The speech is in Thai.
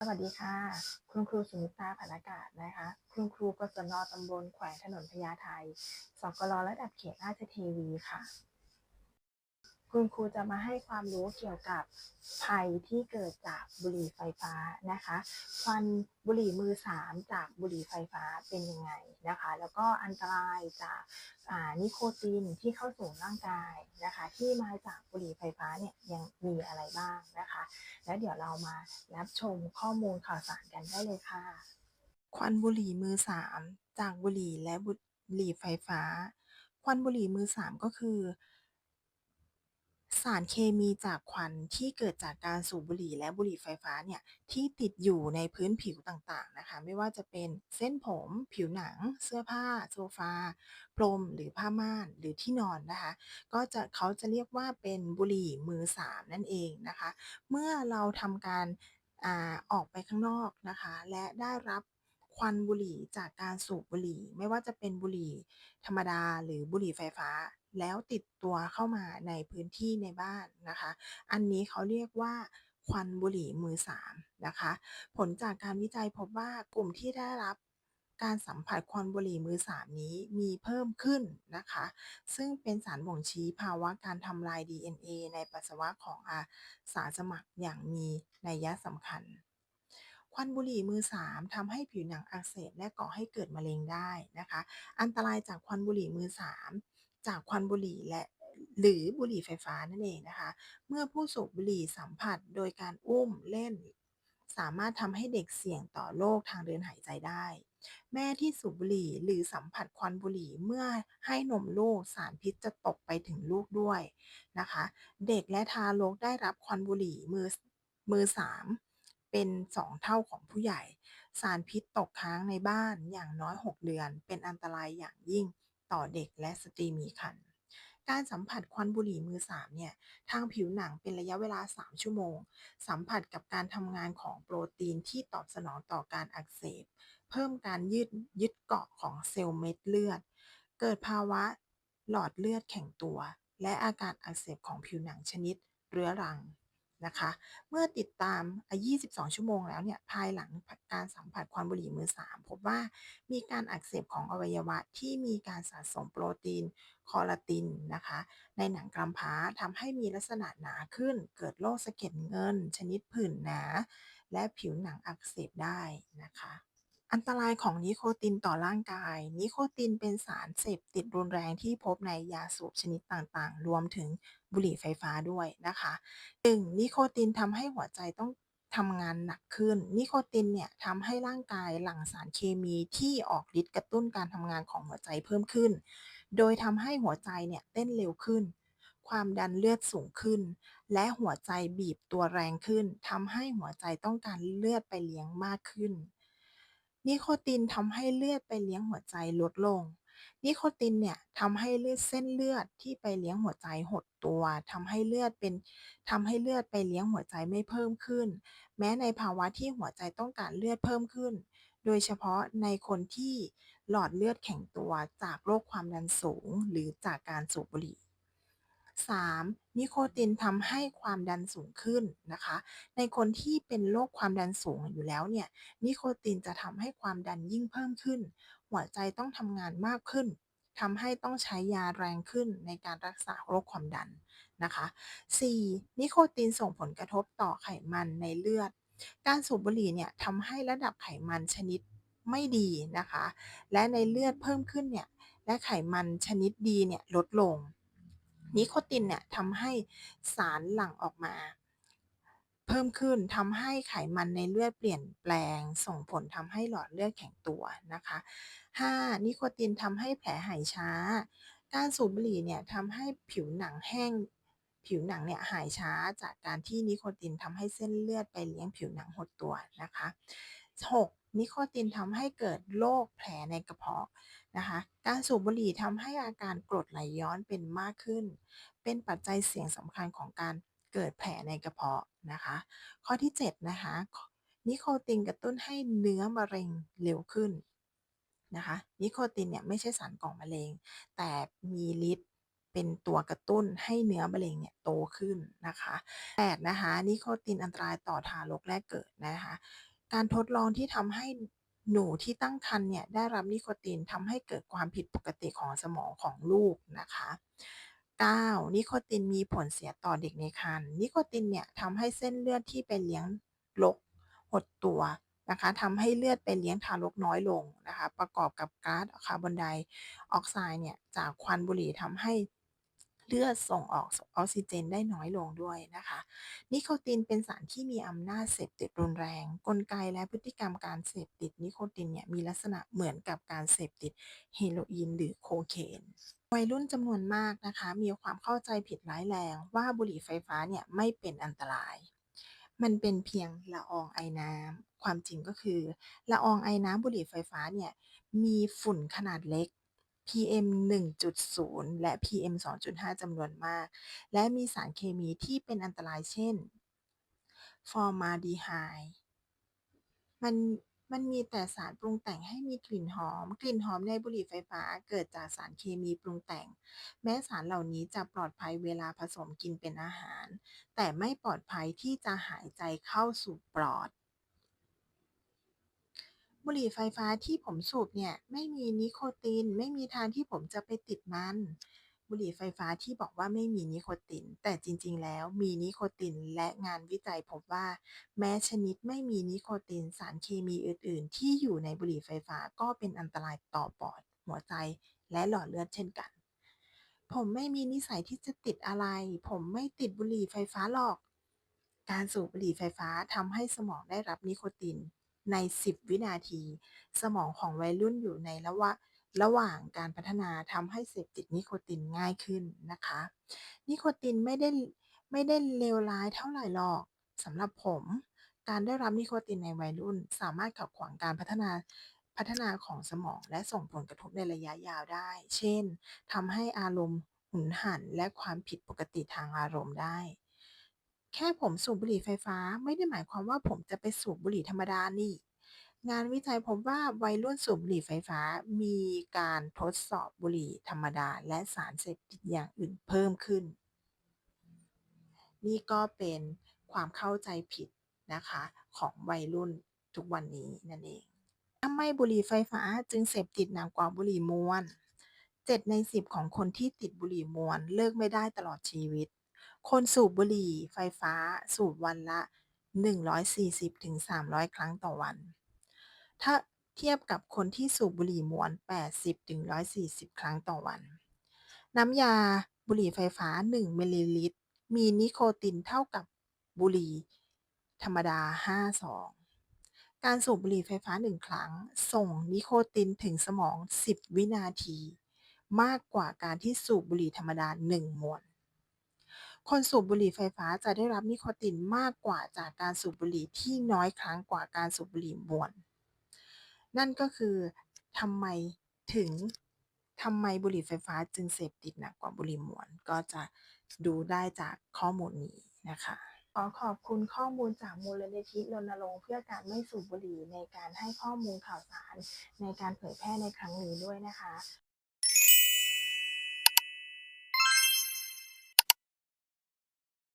สวัสดีค่ะ คุณครูสุนิตาผานอากาศนะคะ คุณครูกศนตำบลแขวงถนนพญาไทสกลระดับเขตราชเทวีค่ะ คุณครูจะมาให้ความรู้เกี่ยวกับภัยที่เกิดจากบุหรี่ไฟฟ้านะคะควันบุหรี่มือสามจากบุหรี่ไฟฟ้าเป็นยังไงนะคะ แล้วก็อันตรายจากนิโคตินที่เข้าสู่ร่างกายนะคะ ที่มาจากบุหรี่ไฟฟ้าเนี่ยยังมีอะไรบ้างนะคะ แล้วเดี๋ยวเรามารับชมข้อมูลข่าวสารกันได้เลยค่ะ ควันบุหรี่มือสามจากบุหรี่และบุหรี่ไฟฟ้า ควันบุหรี่มือสามก็คือ สารเคมีจากควันที่เกิดจากการสูบบุหรี่และบุหรี่ไฟฟ้าเนี่ยที่ติดอยู่ในพื้นผิวต่างๆนะคะ ไม่ว่าจะเป็นเส้นผม ผิวหนัง เสื้อผ้า โซฟา พรม หรือผ้าม่านหรือที่นอนนะคะ ก็จะเขาจะเรียกว่าเป็นบุหรี่มือสามนั่นเองนะคะ เมื่อเราทำการอออกไปข้างนอกนะคะ และได้รับ ควันบุหรี่จากการสูบบุหรี่ ไม่ว่าจะเป็นบุหรี่ธรรมดาหรือบุหรี่ไฟฟ้า แล้วติดตัวเข้ามาในพื้นที่ในบ้านนะคะ อันนี้เขาเรียกว่าควันบุหรี่มือสามนะคะผลจากการวิจัยพบว่ากลุ่มที่ได้รับการสัมผัสควันบุหรี่มือสามนี้มีเพิ่มขึ้นนะคะ ซึ่งเป็นสารบ่งชี้ภาวะการทำลาย DNA ในปัสสาวะของอาสาสมัครอย่างมีนัยสำคัญ วันบุหรี่มือสามทำให้ผิวหนังอักเสบและก่อให้เกิดมะเร็งได้นะคะ อันตรายจากควันบุหรี่มือสามจากควันบุหรี่และหรือบุหรี่ไฟฟ้านั่นเองนะคะ เมื่อผู้สูบบุหรี่สัมผัสโดยการอุ้มเล่น สามารถทำให้เด็กเสี่ยงต่อโรคทางเดินหายใจได้ แม่ที่สูบบุหรี่หรือสัมผัสควันบุหรี่เมื่อให้นมลูกสารพิษจะตกไปถึงลูกด้วยนะคะ เด็กและทารกได้รับควันบุหรี่มือมือสาม เป็น 2 เท่าของผู้ใหญ่ สารพิษตกค้างในบ้านอย่างน้อย 6 เดือน เป็นอันตรายอย่างยิ่งต่อเด็กและสตรีมีครรภ์ การสัมผัสควันบุหรี่มือสามเนี่ย ทางผิวหนังเป็นระยะเวลา 3 ชั่วโมง สัมผัสกับการทำงานของโปรตีนที่ตอบสนองต่อการอักเสบ เพิ่มการยืดยึดเกาะของเซลล์เม็ดเลือด เกิดภาวะหลอดเลือดแข็งตัว และอาการอักเสบของผิวหนังชนิดเรื้อรัง นะคะ เมื่อติดตาม 22 ชั่วโมงแล้วเนี่ยภายหลังการสัมผัสควันบุหรี่มือสามพบว่ามีการอักเสบของอวัยวะที่มีการสะสมโปรตีนคอลลาตินนะคะ ในหนังกำพร้าทำให้มีลักษณะหนาขึ้น เกิดโรคสะเก็ดเงิน ชนิดผื่นหนา และผิวหนังอักเสบได้นะคะ อันตรายของนิโคตินต่อร่างกาย นิโคตินเป็นสารเสพติดรุนแรงที่พบในยาสูบชนิดต่างๆ รวมถึงบุหรี่ไฟฟ้าด้วยนะคะ 1. นิโคตินทำให้หัวใจต้องทำงานหนักขึ้น นิโคตินเนี่ยทำให้ร่างกายหลั่งสารเคมีที่ออกฤทธิ์กระตุ้นการทำงานของหัวใจเพิ่มขึ้น โดยทำให้หัวใจเนี่ยเต้นเร็วขึ้น ความดันเลือดสูงขึ้น และหัวใจบีบตัวแรงขึ้นทำให้หัวใจต้องการเลือดไปเลี้ยงมากขึ้น นิโคตินทำให้เลือดไปเลี้ยงหัวใจลดลง นิโคตินเนี่ยทำให้เลือดเส้นเลือดที่ไปเลี้ยงหัวใจหดตัวทำให้เลือดเป็นทำให้เลือดไปเลี้ยงหัวใจไม่เพิ่มขึ้น แม้ในภาวะที่หัวใจต้องการเลือดเพิ่มขึ้น โดยเฉพาะในคนที่หลอดเลือดแข็งตัวจากโรคความดันสูง หรือจากการสูบบุหรี่ 3. นิโคตินทำให้ความดันสูงขึ้นนะคะ ในคนที่เป็นโรคความดันสูงอยู่แล้วเนี่ย นิโคตินจะทำให้ความดันยิ่งเพิ่มขึ้น หัวใจต้องทำงานมากขึ้นทำให้ต้องใช้ยาแรงขึ้นในการรักษาโรคความดันนะคะ 4. นิโคตินส่งผลกระทบต่อไขมันในเลือด การสูบบุหรี่เนี่ยทำให้ระดับไขมันชนิดไม่ดีนะคะ และในเลือดเพิ่มขึ้นเนี่ย และไขมันชนิดดีเนี่ยลดลง นิโคตินเนี่ยทำให้สารหลั่งออกมา เพิ่มขึ้นทำให้ไขมันในเลือดเปลี่ยนแปลง ส่งผลทำให้หลอดเลือดแข็งตัวนะคะ 5. นิโคตินทำให้แผลหายช้า การสูบบุหรี่เนี่ยทำให้ผิวหนังแห้งผิวหนังเนี่ยหายช้าจากการที่นิโคตินทำให้เส้นเลือดไปเลี้ยงผิวหนังหดตัวนะคะ 6. นิโคตินทำให้เกิดโรคแผลในกระเพาะนะคะ การสูบบุหรี่ทำให้อาการกรดไหลย้อนเป็นมากขึ้น เป็นปัจจัยเสี่ยงสำคัญของการเกิดแผลในกระเพาะนะคะ ข้อที่ 7 นะคะ นิโคตินกระตุ้นให้เนื้อมะเร็งเร็วขึ้นนะคะ นิโคตินเนี่ยไม่ใช่สารก่อมะเร็ง แต่มีฤทธิ์เป็นตัวกระตุ้นให้เนื้อมะเร็งเนี่ยโตขึ้นนะคะ 8. นะคะ นิโคตินอันตรายต่อทารกแรกเกิดนะคะ การทดลองที่ทำให้หนูที่ตั้งครรภ์เนี่ยได้รับนิโคตินทำให้เกิดความผิดปกติของสมองของลูกนะคะ 9. นิโคตินมีผลเสียต่อเด็กในครรภ์นิโคตินเนี่ยทำให้เส้นเลือดที่ไปเลี้ยงรกหดตัวนะคะทำให้เลือดไปเลี้ยงทารกน้อยลงนะคะ ประกอบกับก๊าซคาร์บอนไดออกไซด์เนี่ยจากควันบุหรี่ทำให้ เลือดส่งออกออกซิเจนได้น้อยลงด้วยนะคะ นิโคตินเป็นสารที่มีอำนาจเสพติดรุนแรง กลไกและพฤติกรรมการเสพติดนิโคตินเนี่ยมีลักษณะเหมือนกับการเสพติดเฮโรอีนหรือโคเคนวัยรุ่นจำนวนมากนะคะ มีความเข้าใจผิดร้ายแรง ว่าบุหรี่ไฟฟ้าเนี่ยไม่เป็นอันตราย มันเป็นเพียงละอองไอน้ำความจริงก็คือละอองไอน้ำบุหรี่ไฟฟ้าเนี่ยมีฝุ่นขนาดเล็ก PM 1.0 และ PM 2.5 จำนวนมาก และมีสารเคมีที่เป็นอันตรายเช่น ฟอร์มาดีไฮด์มันมันมีแต่สารปรุงแต่งให้มีกลิ่นหอม กลิ่นหอมในบุหรี่ไฟฟ้าเกิดจากสารเคมีปรุงแต่ง แม้สารเหล่านี้จะปลอดภัยเวลาผสมกินเป็นอาหาร แต่ไม่ปลอดภัยที่จะหายใจเข้าสู่ปลอด บุหรี่ไฟฟ้าที่ผมสูบเนี่ยไม่มีนิโคติน ไม่มีทางที่ผมจะไปติดมัน บุหรี่ไฟฟ้าที่บอกว่าไม่มีนิโคติน แต่จริง ๆ แล้วมีนิโคตินและงานวิจัยพบว่า แม้ชนิดไม่มีนิโคตินสารเคมีอื่น ๆ ที่อยู่ในบุหรี่ไฟฟ้าก็เป็นอันตรายต่อปอด หัวใจ และหลอดเลือดเช่นกัน ผมไม่มีนิสัยที่จะติดอะไร ผมไม่ติดบุหรี่ไฟฟ้าหรอก การสูบบุหรี่ไฟฟ้าทำให้สมองได้รับนิโคติน ใน 10 วินาที สมองของวัยรุ่นอยู่ในระหว่างระหว่างการพัฒนาทำให้เสพติดนิโคตินง่ายขึ้นนะคะ นิโคตินไม่ได้ไม่ได้เลวร้ายเท่าไหร่หรอกสำหรับผม การได้รับนิโคตินในวัยรุ่น สามารถขับขวางการพัฒนาพัฒนาของสมองและส่งผลกระทบในระยะยาวได้ เช่นทำให้อารมณ์หุนหันและความผิดปกติทางอารมณ์ได้ แค่ผมสูบบุหรี่ไฟฟ้า ไม่ได้หมายความว่าผมจะไปสูบบุหรี่ธรรมดานี่ งานวิจัยพบว่าวัยรุ่นสูบบุหรี่ไฟฟ้า มีการทดสอบบุหรี่ธรรมดา และสารเสพติดอย่างอื่นเพิ่มขึ้น นี่ก็เป็นความเข้าใจผิดนะคะ ของวัยรุ่นทุกวันนี้นั่นเองทำไมบุหรี่ไฟฟ้าจึงเสพติดหนักกว่าบุหรี่มวน 7 ใน 10 ของคนที่ติดบุหรี่มวนเลิกไม่ได้ตลอดชีวิต คนสูบบุหรี่ไฟฟ้าสูบวันละ 140-300 ครั้งต่อวัน ถ้าเทียบกับคนที่สูบบุหรี่มวน 80-140 ครั้งต่อวัน น้ำยาบุหรี่ไฟฟ้า 1 มิลลิลิตร มีนิโคตินเท่ากับบุหรี่ธรรมดา 5 ซอง การสูบบุหรี่ไฟฟ้า 1 ครั้ง ส่งนิโคตินถึงสมอง 10 วินาที มากกว่าการที่สูบบุหรี่ธรรมดา 1 มวน คนสูบบุหรี่ไฟฟ้าจะได้รับนิโคตินมากกว่าจากการสูบบุหรี่ที่น้อยครั้งกว่าการสูบบุหรี่มวน นั่นก็คือทำไมถึงทำไมบุหรี่ไฟฟ้าจึงเสพติดหนักกว่าบุหรี่มวน ก็จะดูได้จากข้อมูลนี้นะคะขอขอบคุณข้อมูลจากมูลนิธิรณรงค์เพื่อการไม่สูบบุหรี่ในการให้ข้อมูลข่าวสารในการเผยแพร่ในครั้งนี้ด้วยนะคะ